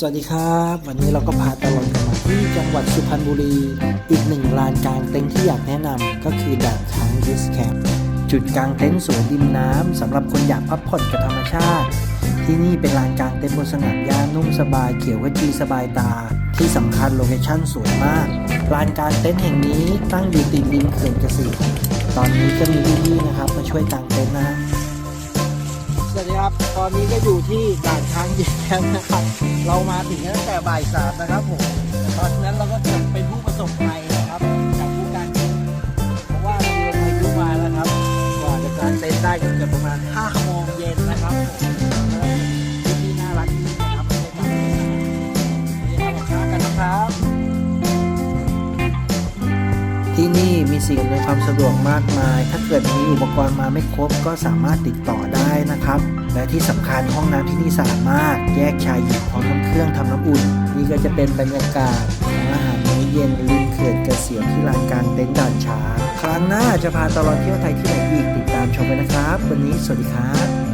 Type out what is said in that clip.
สวัสดีครับ วันนี้เราก็พาตลอดกันมาที่จังหวัดสุพรรณบุรี อีกหนึ่งลานกลางเต็นท์ที่อยากแนะนำก็คือด่านช้างดิสแคมจุดกลางเต็นท์สวนริมน้ำสำหรับคนอยากพักผ่อนกับธรรมชาติ ที่นี่เป็นลานกลางเต็นท์บนสนามหญ้านุ่มสบายเขียวขจีสบายตา ที่สำคัญโลเคชั่นสวยมากลานกลางเต็นท์แห่งนี้ตั้งอยู่ติดริมเขื่อนเกษตรตอนนี้ก็มีพี่ๆนะครับมาช่วยกางเต็นท์นะ สวัสดีครับ ตอนนี้ก็อยู่ที่ด่านช้างเย็นแล้วนะครับ เรามาถึงตั้งแต่บ่ายสามนะครับผมตอนนั้นเราก็จะเป็นผู้ประสบภัยนะครับจากผู้การเต็นเพราะว่าเราโดนพายุมาแล้วครับกว่าจะกางเต็นท์ได้ก็เกือบประมาณห้าโมงเย็นนะครับผม ที่นี่มีสิ่งอำนวยความสะดวกมากมาย ถ้าเกิดมีอุปกรณ์มาไม่ครบก็สามารถติดต่อได้นะครับ และที่สำคัญห้องน้ำที่นี่สะอาดมาก แยกชายหญิงพร้อมน้ำเครื่องทำน้ำอุ่น นี่ก็จะเป็นบรรยากาศของอาหารมื้อเย็นริมเขื่อนเกษียณที่ลานกลางเต็นท์ด่านช้างครั้งหน้าจะพาตลอดเที่ยวไทยที่ไหนอีกติดตามชมไปนะครับ วันนี้สวัสดีครับ